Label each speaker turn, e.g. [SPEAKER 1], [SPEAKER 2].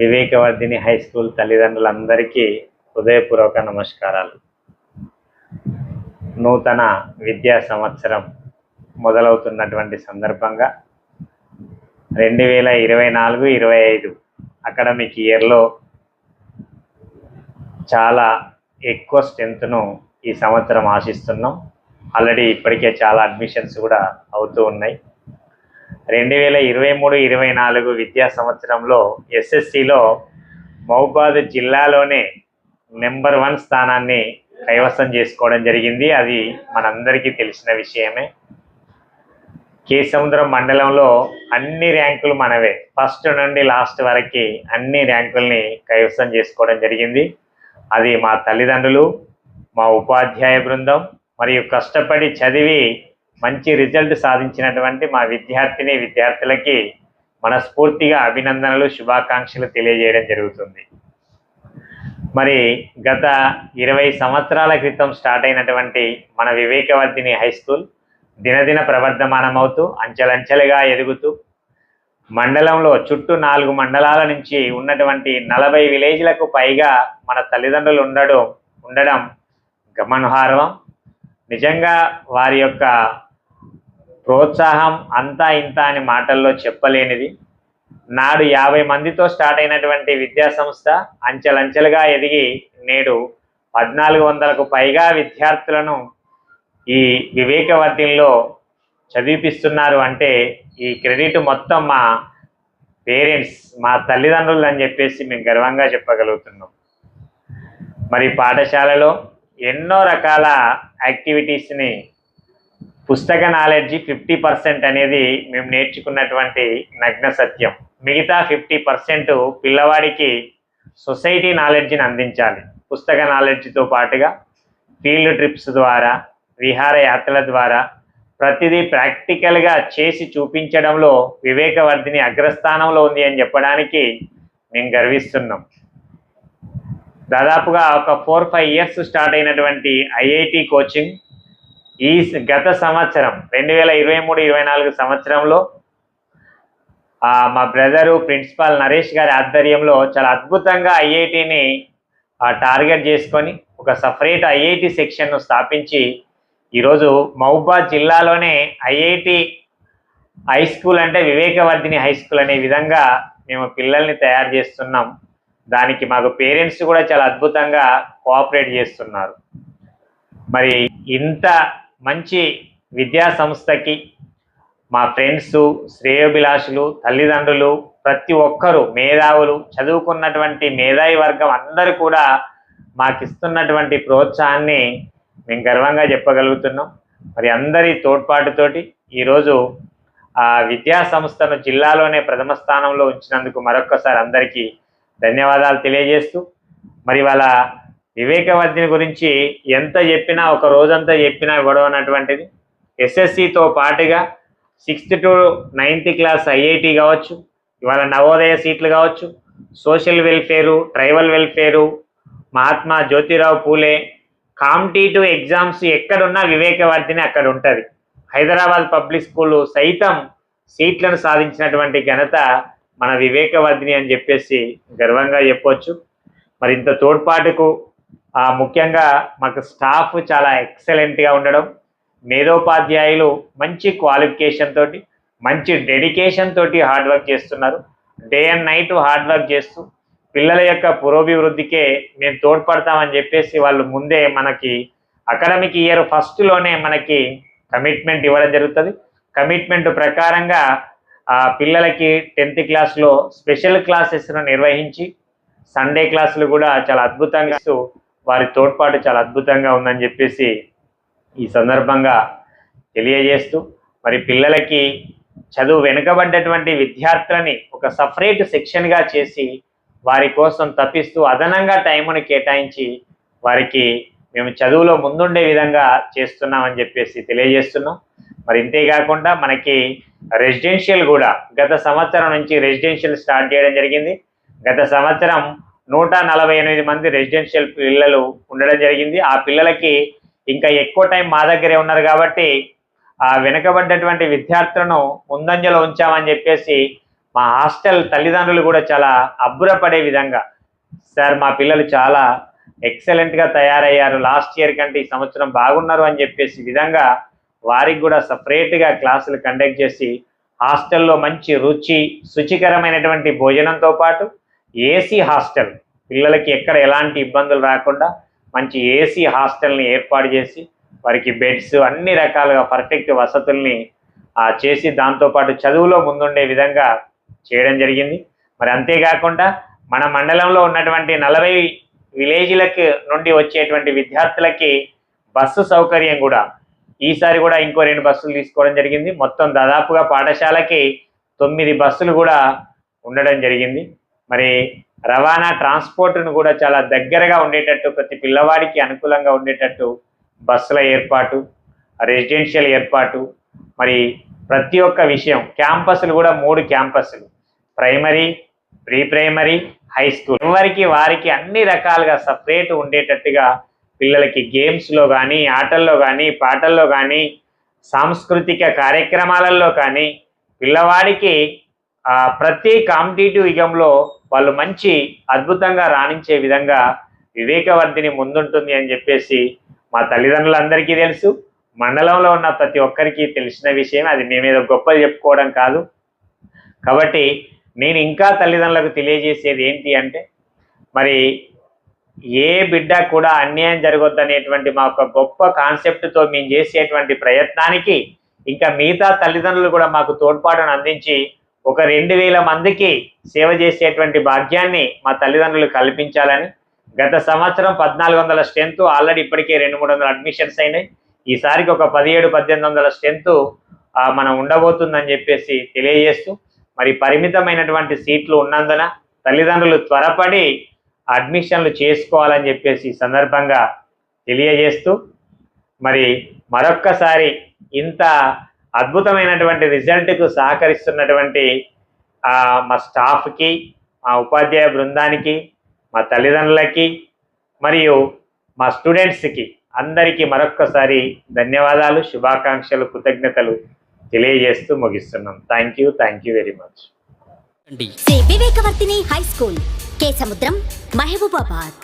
[SPEAKER 1] Vivekavardhini high school తల్లిదండ్రులందరికీ హృదయపూర్వక నమస్కారాలు. నూతన విద్యా సంవత్సరం మొదలవుతున్నటువంటి సందర్భంగా రెండు వేల ఇరవై నాలుగు ఇరవై ఐదు అకాడమిక్ ఇయర్లో చాలా ఎక్కువ స్ట్రెంత్ను ఈ సంవత్సరం ఆశిస్తున్నాం. ఆల్రెడీ ఇప్పటికే చాలా అడ్మిషన్స్ కూడా అవుతూ ఉన్నాయి. రెండు వేల ఇరవై మూడు ఇరవై నాలుగు విద్యా సంవత్సరంలో ఎస్ఎస్సిలో మహబాద్ జిల్లాలోనే నెంబర్ వన్ స్థానాన్ని కైవసం చేసుకోవడం జరిగింది. అది మనందరికీ తెలిసిన విషయమే. కేసముద్రం మండలంలో అన్ని ర్యాంకులు మనవే. ఫస్ట్ నుండి లాస్ట్ వరకు అన్ని ర్యాంకుల్ని కైవసం చేసుకోవడం జరిగింది. అది మా తల్లిదండ్రులు మా ఉపాధ్యాయ బృందం మరియు కష్టపడి చదివి మంచి రిజల్ట్ సాధించినటువంటి మా విద్యార్థిని విద్యార్థులకి మనస్ఫూర్తిగా అభినందనలు శుభాకాంక్షలు తెలియజేయడం జరుగుతుంది. మరి గత ఇరవై సంవత్సరాల క్రితం స్టార్ట్ అయినటువంటి మన వివేకవర్ధిని హై స్కూల్ దినదిన ప్రవర్ధమానమవుతూ అంచెలంచెలుగా ఎదుగుతూ మండలంలో చుట్టూ నాలుగు మండలాల నుంచి ఉన్నటువంటి నలభై విలేజ్లకు పైగా మన తల్లిదండ్రులు ఉండడం ఉండడం గమనార్హం. నిజంగా వారి యొక్క ప్రోత్సాహం అంతా ఇంత అని మాటల్లో చెప్పలేనిది. నాడు యాభై మందితో స్టార్ట్ అయినటువంటి విద్యా సంస్థ అంచెలంచెలుగా ఎదిగి నేడు పద్నాలుగు వందలకు పైగా విద్యార్థులను ఈ వివేకవర్తిలో చదివిపిస్తున్నారు అంటే ఈ క్రెడిట్ మొత్తం మా పేరెంట్స్ మా తల్లిదండ్రులు అని చెప్పేసి మేము గర్వంగా చెప్పగలుగుతున్నాం. మరి పాఠశాలలో ఎన్నో రకాల యాక్టివిటీస్ని పుస్తక నాలెడ్జి ఫిఫ్టీ పర్సెంట్ అనేది మేము నేర్చుకున్నటువంటి నగ్న సత్యం. మిగతా ఫిఫ్టీ పర్సెంట్ పిల్లవాడికి సొసైటీ నాలెడ్జిని అందించాలి. పుస్తక నాలెడ్జితో పాటుగా ఫీల్డ్ ట్రిప్స్ ద్వారా విహారయాత్రల ద్వారా ప్రతిదీ ప్రాక్టికల్గా చేసి చూపించడంలో వివేకవర్ధిని అగ్రస్థానంలో ఉంది అని చెప్పడానికి మేము గర్విస్తున్నాం. దాదాపుగా ఒక ఫోర్ ఫైవ్ ఇయర్స్ స్టార్ట్ అయినటువంటి ఐఐటి కోచింగ్ ఈ గత సంవత్సరం రెండు వేల ఇరవై మూడు ఇరవై నాలుగు సంవత్సరంలో మా బ్రదరు ప్రిన్సిపాల్ నరేష్ గారి ఆధ్వర్యంలో చాలా అద్భుతంగా ఐఐటిని టార్గెట్ చేసుకొని ఒక సపరేట్ ఐఐటి సెక్షన్ను స్థాపించి ఈరోజు మహబాద్ జిల్లాలోనే ఐఐటి హై స్కూల్ అంటే వివేకవర్ధిని హై స్కూల్ అనే విధంగా మేము పిల్లల్ని తయారు చేస్తున్నాం. దానికి మాకు పేరెంట్స్ కూడా చాలా అద్భుతంగా కోఆపరేట్ చేస్తున్నారు. మరి ఇంత మంచి విద్యా సంస్థకి మా ఫ్రెండ్స్ శ్రేయోభిలాషులు తల్లిదండ్రులు ప్రతి ఒక్కరూ మేధావులు చదువుకున్నటువంటి మేధావి వర్గం అందరూ కూడా మాకు ఇస్తున్నటువంటి ప్రోత్సాహాన్ని మేము గర్వంగా చెప్పగలుగుతున్నాం. మరి అందరి తోడ్పాటుతోటి ఈరోజు ఆ విద్యా సంస్థను జిల్లాలోనే ప్రథమ స్థానంలో ఉంచినందుకు మరొక్కసారి అందరికీ ధన్యవాదాలు తెలియజేస్తూ మరి వాళ్ళ వివేకవర్ధిని గురించి ఎంత చెప్పినా ఒక రోజంతా చెప్పినా గొడవ అన్నటువంటిది. ఎస్ఎస్సితో పాటుగా sixth to ninth class IIT కావచ్చు ఇవాళ నవోదయ సీట్లు కావచ్చు social welfare tribal welfare Mahatma Jyotirao Phule competitive exams ఎక్కడున్నా వివేకవర్ధిని అక్కడ ఉంటుంది. హైదరాబాద్ పబ్లిక్ స్కూల్ సైతం సీట్లను సాధించినటువంటి ఘనత మన వివేకవర్ధిని అని చెప్పేసి గర్వంగా చెప్పొచ్చు. మరి ఇంత తోడ్పాటుకు ముఖ్యంగా మాకు స్టాఫ్ చాలా ఎక్సలెంట్గా ఉండడం మేధోపాధ్యాయులు మంచి క్వాలిఫికేషన్ తోటి మంచి డెడికేషన్ తోటి హార్డ్ వర్క్ చేస్తున్నారు. Day and night hard work చేస్తూ పిల్లల యొక్క పురోభివృద్ధికే మేము తోడ్పడతామని చెప్పేసి వాళ్ళు ముందే మనకి అకాడమిక్ ఇయర్ ఫస్ట్లోనే మనకి కమిట్మెంట్ ఇవ్వడం జరుగుతుంది. కమిట్మెంట్ ప్రకారంగా ఆ పిల్లలకి టెన్త్ క్లాస్లో స్పెషల్ క్లాసెస్ను నిర్వహించి సండే క్లాసులు కూడా చాలా అద్భుతంగా వారి తోడ్పాటు చాలా అద్భుతంగా ఉందని చెప్పేసి ఈ సందర్భంగా తెలియజేస్తూ మరి పిల్లలకి చదువు వెనుకబడ్డటువంటి విద్యార్థులని ఒక సపరేట్ సెక్షన్గా చేసి వారి కోసం తప్పిస్తూ అదనంగా టైముని కేటాయించి వారికి మేము చదువులో ముందుండే విధంగా చేస్తున్నామని చెప్పేసి తెలియజేస్తున్నాం. మరి ఇంతే కాకుండా మనకి రెసిడెన్షియల్ కూడా గత సంవత్సరం నుంచి రెసిడెన్షియల్ స్టార్ట్ చేయడం జరిగింది. గత సంవత్సరం నూట నలభై ఎనిమిది మంది రెసిడెన్షియల్ పిల్లలు ఉండడం జరిగింది. ఆ పిల్లలకి ఇంకా ఎక్కువ టైం మా దగ్గరే ఉన్నారు కాబట్టి ఆ వెనుకబడ్డటువంటి విద్యార్థులను ముందంజలో ఉంచామని చెప్పేసి మా హాస్టల్ తల్లిదండ్రులు కూడా చాలా అబ్బురపడే విధంగా సార్ మా పిల్లలు చాలా ఎక్సలెంట్గా తయారయ్యారు. లాస్ట్ ఇయర్ కంటే ఈ సంవత్సరం బాగున్నారు అని చెప్పేసి విధంగా వారికి కూడా సపరేట్గా క్లాసులు కండక్ట్ చేసి హాస్టల్లో మంచి రుచి శుచికరమైనటువంటి భోజనంతో పాటు ఏసీ హాస్టల్. పిల్లలకి ఎక్కడ ఎలాంటి ఇబ్బందులు రాకుండా మంచి ఏసీ హాస్టల్ని ఏర్పాటు చేసి వారికి బెడ్స్ అన్ని రకాలుగా పర్ఫెక్ట్ వసతుల్ని ఆ, చేసి దాంతోపాటు చదువులో ముందుండే విధంగా చేయడం జరిగింది. మరి అంతేకాకుండా మన మండలంలో ఉన్నటువంటి నలభై విలేజ్లకు నుండి వచ్చేటువంటి విద్యార్థులకి బస్సు సౌకర్యం కూడా ఈసారి కూడా ఇంకో రెండు బస్సులు తీసుకోవడం జరిగింది. మొత్తం దాదాపుగా పాఠశాలకి తొమ్మిది బస్సులు కూడా ఉండడం జరిగింది. మరి రవాణా ట్రాన్స్పోర్ట్ను కూడా చాలా దగ్గరగా ఉండేటట్టు ప్రతి పిల్లవాడికి అనుకూలంగా ఉండేటట్టు బస్సుల ఏర్పాటు రెసిడెన్షియల్ ఏర్పాటు మరి ప్రతి ఒక్క విషయం క్యాంపస్లు కూడా మూడు క్యాంపస్లు. Primary pre primary high school. ఎవరికి వారికి అన్ని రకాలుగా సపరేట్ ఉండేటట్టుగా పిల్లలకి గేమ్స్లో కానీ ఆటల్లో కానీ పాటల్లో కానీ సాంస్కృతిక కార్యక్రమాలలో కానీ పిల్లవాడికి ప్రతి కాంపిటేటివ్ యుగంలో వాళ్ళు మంచి అద్భుతంగా రాణించే విధంగా వివేకవర్ధిని ముందుంటుంది అని చెప్పేసి మా తల్లిదండ్రులందరికీ తెలుసు. మండలంలో ఉన్న ప్రతి ఒక్కరికి తెలిసిన విషయం అది మేమేదో గొప్పది చెప్పుకోవడం కాదు. కాబట్టి నేను ఇంకా తల్లిదండ్రులకు తెలియజేసేది ఏంటి అంటే మరి ఏ బిడ్డ కూడా అన్యాయం జరగొద్దనేటువంటి మా యొక్క గొప్ప కాన్సెప్ట్తో మేము చేసేటువంటి ప్రయత్నానికి ఇంకా మిగతా తల్లిదండ్రులు కూడా మాకు తోడ్పాటును అందించి ఒక రెండు వేల మందికి సేవ చేసేటువంటి భాగ్యాన్ని మా తల్లిదండ్రులు కల్పించాలని గత సంవత్సరం పద్నాలుగు వందల స్ట్రెంత్ ఆల్రెడీ ఇప్పటికే రెండు మూడు వందల అడ్మిషన్స్ అయినాయి. ఈసారికి ఒక పదిహేడు పద్దెనిమిది వందల స్ట్రెంత్ మనం ఉండబోతుందని చెప్పేసి తెలియజేస్తూ మరి పరిమితమైనటువంటి సీట్లు ఉన్నందున తల్లిదండ్రులు త్వరపడి అడ్మిషన్లు చేసుకోవాలని చెప్పేసి సందర్భంగా తెలియజేస్తూ మరి మరొక్కసారి ఇంత అద్భుతమైనటువంటి రిజల్ట్కు సహకరిస్తున్నటువంటి ఆ, మా స్టాఫ్కి మా ఉపాధ్యాయ బృందానికి మా తల్లిదండ్రులకి మరియు మా స్టూడెంట్స్కి అందరికీ మరొక్కసారి ధన్యవాదాలు శుభాకాంక్షలు కృతజ్ఞతలు తెలియజేస్తూ ముగిస్తున్నాం. Thank you thank you very much
[SPEAKER 2] Vivekavardhini high school Kesamudram Mahabubabad.